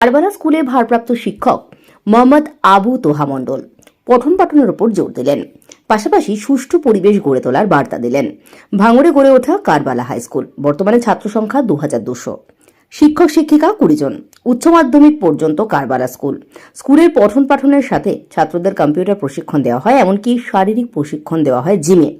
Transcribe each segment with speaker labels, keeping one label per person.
Speaker 1: কারবালা স্কুলে ভারপ্রাপ্ত শিক্ষক মোহাম্মদ আবু তোহা মণ্ডল পঠন পাঠনের উপর জোর দিলেন। পাশাপাশি সুষ্ঠু পরিবেশ গড়ে তোলার বার্তা দিলেন। ভাঙড়ে গড়ে ওঠা কারবালা হাই স্কুল, বর্তমানে ছাত্র সংখ্যা দু হাজার দুশো। শিক্ষক, শিক্ষিকা কুড়ি জন, উচ্চ মাধ্যমিক পর্যন্ত কারবালা স্কুল। স্কুলের পঠন পাঠনের সাথে ছাত্রদের কম্পিউটার প্রশিক্ষণ দেওয়া হয়, এমনকি শারীরিক প্রশিক্ষণ দেওয়া হয় জিমে।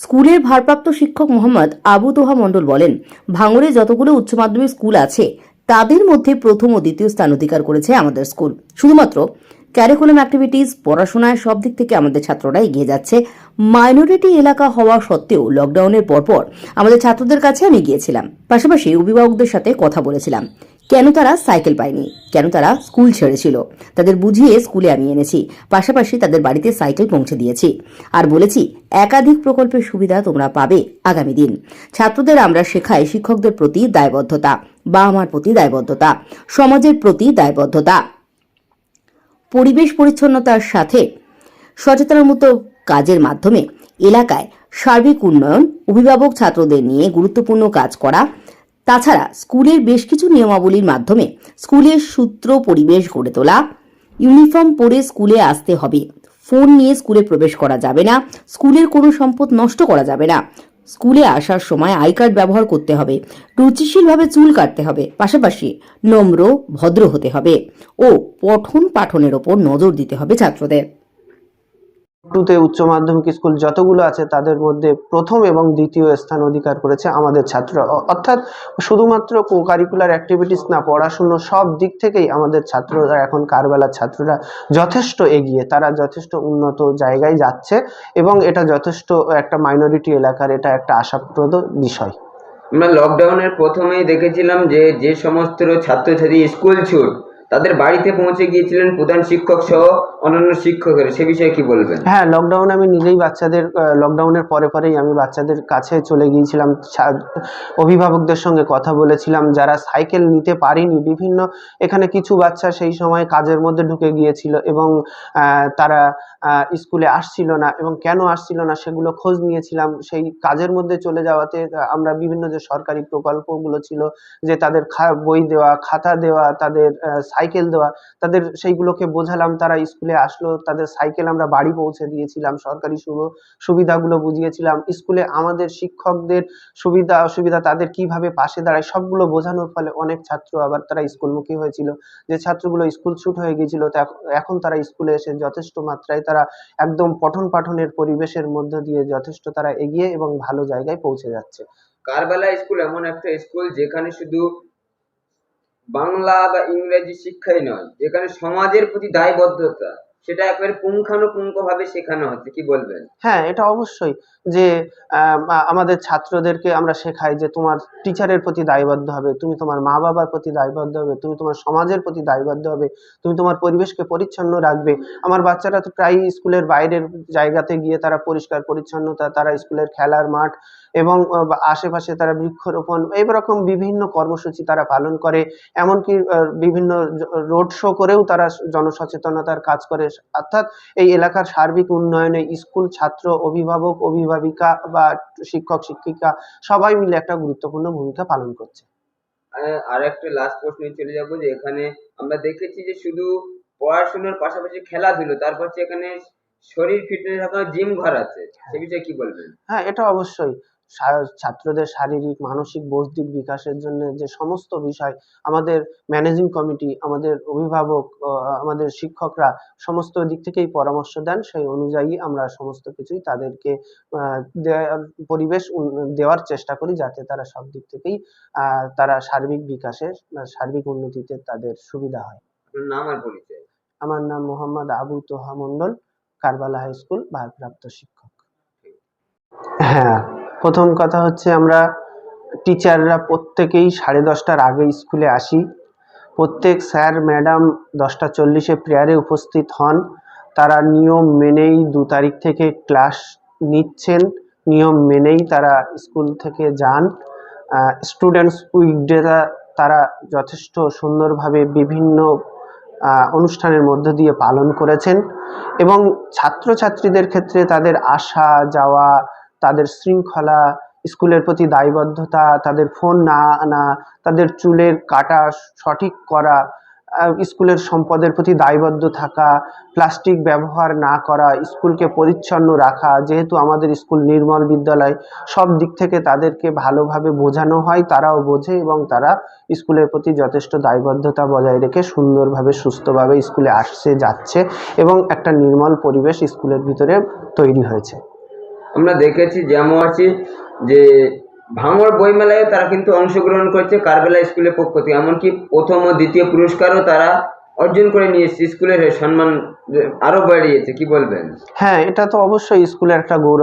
Speaker 1: স্কুলের ভারপ্রাপ্ত শিক্ষক মোহাম্মদ আবু তোহা মণ্ডল বলেন, ভাঙড়ে যতগুলো উচ্চ মাধ্যমিক স্কুল আছে তাদের মধ্যে প্রথম ও দ্বিতীয় স্থান অধিকার করেছে আমাদের স্কুল। শুধুমাত্র ক্যারিকুলাম অ্যাক্টিভিটিস পড়াশোনায় সব দিক থেকে আমাদের ছাত্ররা এগিয়ে যাচ্ছে। মাইনরিটি এলাকা হওয়া সত্ত্বেও লকডাউনের পরপর আমাদের ছাত্রদের কাছে আমি গিয়েছিলাম। পাশাপাশি অভিভাবকদের সাথে কথা বলেছিলাম। কেন তারা সাইকেল পায়নি? কেন তারা স্কুল ছেড়েছিল? তাদের বুঝিয়ে স্কুলে আমি এনেছি। পাশাপাশি তাদের বাড়িতে সাইকেল পৌঁছে দিয়েছি। আর বলেছি, একাধিক প্রকল্পের সুবিধা তোমরা পাবে আগামী দিন। ছাত্রদের আমরা শেখাই শিক্ষকদের প্রতি দায়বদ্ধতা। বা আমার প্রতি দায়বদ্ধতা, সমাজের প্রতি দায়বদ্ধতা। পরিবেশ পরিচ্ছন্নতার সাথে সচেতনমূলক কাজের মাধ্যমে এলাকায় সার্বিক উন্নয়ন, অভিভাবক ছাত্রদের নিয়ে গুরুত্বপূর্ণ কাজ করা, তাছাড়া স্কুলের বেশ কিছু নিয়মাবলীর মাধ্যমে স্কুলের সূত্র পরিবেশ গড়ে তোলা, ইউনিফর্ম পরে স্কুলে আসতে হবে, ফোন নিয়ে স্কুলে প্রবেশ করা যাবে না, স্কুলের কোনো সম্পদ নষ্ট করা যাবে না স্কুলে আসার সময় আই কার্ড ব্যবহার করতে হবে, রুচিশীলভাবে চুল কাটতে হবে, পাশাপাশি নম্র, ভদ্র হতে হবে ও পঠন পাঠনের ওপর নজর দিতে হবে ছাত্রদের।
Speaker 2: টুতে উচ্চ মাধ্যমিক স্কুল যতগুলো আছে, তাদের মধ্যে প্রথম এবং দ্বিতীয় স্থান অধিকার করেছে আমাদের ছাত্ররা অ- অর্থাৎ শুধুমাত্র কো কারিকুলার অ্যাক্টিভিটিস না, পড়াশুনো সব দিক থেকেই আমাদের ছাত্ররা, এখন কারবেলার ছাত্ররা যথেষ্ট এগিয়ে, তারা যথেষ্ট উন্নত জায়গায় যাচ্ছে এবং এটা যথেষ্ট একটা মাইনরিটি এলাকার, এটা একটা আশাপ্রদ বিষয়।
Speaker 3: আমরা লকডাউনের প্রথমেই দেখেছিলাম যে যে সমস্ত ছাত্রছাত্রী স্কুল ছুট তাদের বাড়িতে পৌঁছে গিয়েছিলেন প্রধান শিক্ষক সহ অন্যান্য শিক্ষকের। সে বিষয়ে কি বলবেন?
Speaker 2: হ্যাঁ লকডাউনে আমি নিজেই বাচ্চাদের লকডাউনের পরে পরেই আমি বাচ্চাদের কাছে চলে গিয়েছিলাম। অভিভাবকদের সঙ্গে কথা বলেছিলাম, যারা সাইকেল নিতে পারেনি, বিভিন্ন এখানে কিছু বাচ্চা সেই সময় কাজের মধ্যে ঢুকে গিয়েছিল এবং তারা স্কুলে আসছিল না এবং কেন আসছিল না সেগুলো খোঁজ নিয়েছিলাম। সেই কাজের মধ্যে চলে যাওয়াতে, আমরা বিভিন্ন যে সরকারি প্রকল্পগুলো ছিল, যে তাদের বই দেওয়া, খাতা দেওয়া, তাদের সাইকেল দেওয়া, তাদের সেইগুলোকে বোঝালাম, তারা স্কুলে আসলো, তাদের সাইকেল আমরা বাড়ি পৌঁছে দিয়েছিলাম, সরকারি সুব- সুবিধাগুলো বুঝিয়েছিলাম। স্কুলে আমাদের শিক্ষকদের সুবিধা, অসুবিধা, তাদের কীভাবে পাশে দাঁড়ায়, সবগুলো বোঝানোর ফলে অনেক ছাত্র আবার তারা স্কুলমুখী হয়েছিল। যে ছাত্রগুলো স্কুল ছুট হয়ে গিয়েছিল এখন তারা স্কুলে এসে যথেষ্ট মাত্রায় তারা একদম পঠন পাঠনের পরিবেশের মধ্য দিয়ে যথেষ্ট তারা এগিয়ে এবং ভালো জায়গায় পৌঁছে যাচ্ছে।
Speaker 3: কারবালা স্কুল এমন একটা স্কুল যেখানে শুধু বাংলা বা ইংরেজি শিক্ষাই নয় এখানে সমাজের প্রতি দায়বদ্ধতা। সেটা একেবারে পুঙ্খানুপুঙ্খ ভাবে শেখানো হচ্ছে, কি বলবেন?
Speaker 2: হ্যাঁ এটা অবশ্যই যে আমাদের ছাত্রদেরকে আমরা শেখাই যে তোমার টিচারের প্রতি দায়বদ্ধ হবে, তুমি তোমার মা বাবার প্রতি দায়বদ্ধ হবে, তুমি তোমার সমাজের প্রতি দায়বদ্ধ হবে, তুমি তোমার পরিবেশকে পরিচ্ছন্ন রাখবে। আমার বাচ্চারা তো প্রায়ই স্কুলের বাইরের জায়গাতে গিয়ে তারা পরিষ্কার, পরিচ্ছন্নতা, তারা স্কুলের খেলার মাঠ এবং আশেপাশে তারা বৃক্ষরোপণ, এইরকম বিভিন্ন কর্মসূচি তারা পালন করে। এমনকি বিভিন্ন রোড শো করেও তারা জনসচেতনতার কাজ করে অর্থাৎ এই এলাকার সার্বিক উন্নয়নে স্কুল ছাত্র অভিভাবক অভিভাবিকা বা শিক্ষক শিক্ষিকা সবাই মিলে একটা গুরুত্বপূর্ণ ভূমিকা পালন করছে।
Speaker 3: আর একটা লাস্ট প্রশ্নে চলে যাব যে এখানে আমরা দেখেছি যে শুধু পড়াশোনার পাশাপাশি খেলাধুলো তারপর এখানে শরীর ফিটনেস রাখার জিম ঘর আছে। সে বিষয়ে কি বলবেন?
Speaker 2: হ্যাঁ এটা অবশ্যই। ছাত্রদের শারীরিক মানসিক বৌদ্ধিক বিকাশের জন্য যে সমস্ত বিষয় আমাদের ম্যানেজিং কমিটি আমাদের অভিভাবক আমাদের শিক্ষকরা সমস্ত দিক থেকেই পরামর্শ দেন সেই অনুযায়ী আমরা সমস্ত কিছুই তাদেরকে পরিবেশ দেওয়ার চেষ্টা করি যাতে তারা সব দিক থেকেই আহ, তারা সার্বিক বিকাশে আহ, সার্বিক উন্নতিতে তাদের সুবিধা হয়।
Speaker 3: নাম আর পরিচয়?
Speaker 2: আমার নাম মোহাম্মদ আবু তোহা মণ্ডল কারবালা হাই স্কুল ভারপ্রাপ্ত শিক্ষক। হ্যাঁ। প্রথম কথা হচ্ছে আমরা টিচাররা প্রত্যেকেই সাড়ে দশটার আগে স্কুলে আসি। প্রত্যেক স্যার ম্যাডাম দশটা চল্লিশে প্রেয়ারে উপস্থিত হন। তারা নিয়ম মেনেই দু তারিখ থেকে ক্লাস নিচ্ছেন। নিয়ম মেনেই তারা স্কুল থেকে যান। স্টুডেন্টস উইকডেটা তারা যথেষ্ট সুন্দরভাবে বিভিন্ন অনুষ্ঠানের মধ্য দিয়ে পালন করেছেন। এবং ছাত্রছাত্রীদের ক্ষেত্রে তাদের আসা, যাওয়া তাদের শৃঙ্খলা, স্কুলের প্রতি দায়বদ্ধতা, তাদের ফোন না আনা, তাদের চুলের কাটা সঠিক করা স্কুলের সম্পদের প্রতি দায়বদ্ধ থাকা, প্লাস্টিক ব্যবহার না করা, স্কুলকে পরিচ্ছন্ন রাখা, যেহেতু আমাদের স্কুল নির্মল বিদ্যালয়, সব দিক থেকে তাদেরকে ভালোভাবে বোঝানো হয়, তারাও বোঝে এবং তারা স্কুলের প্রতি যথেষ্ট দায়বদ্ধতা বজায় রেখে সুন্দরভাবে, সুস্থভাবে স্কুলে আসছে, যাচ্ছে এবং একটা নির্মল পরিবেশ স্কুলের ভিতরে তৈরি হয়েছে।
Speaker 3: আমরা দেখেছি যেমন আছি যে ভাঙড় বইমেলায় তারা কিন্তু অংশগ্রহণ করছে কারবেলা স্কুলের পক্ষ থেকে। এমনকি প্রথম ও দ্বিতীয় পুরস্কারও তারা অর্জন করে নিয়েছে। স্কুলের সম্মান আরও বাড়িয়েছে, কি বলবেন?
Speaker 2: হ্যাঁ এটা তো অবশ্যই স্কুলের একটা গৌরব।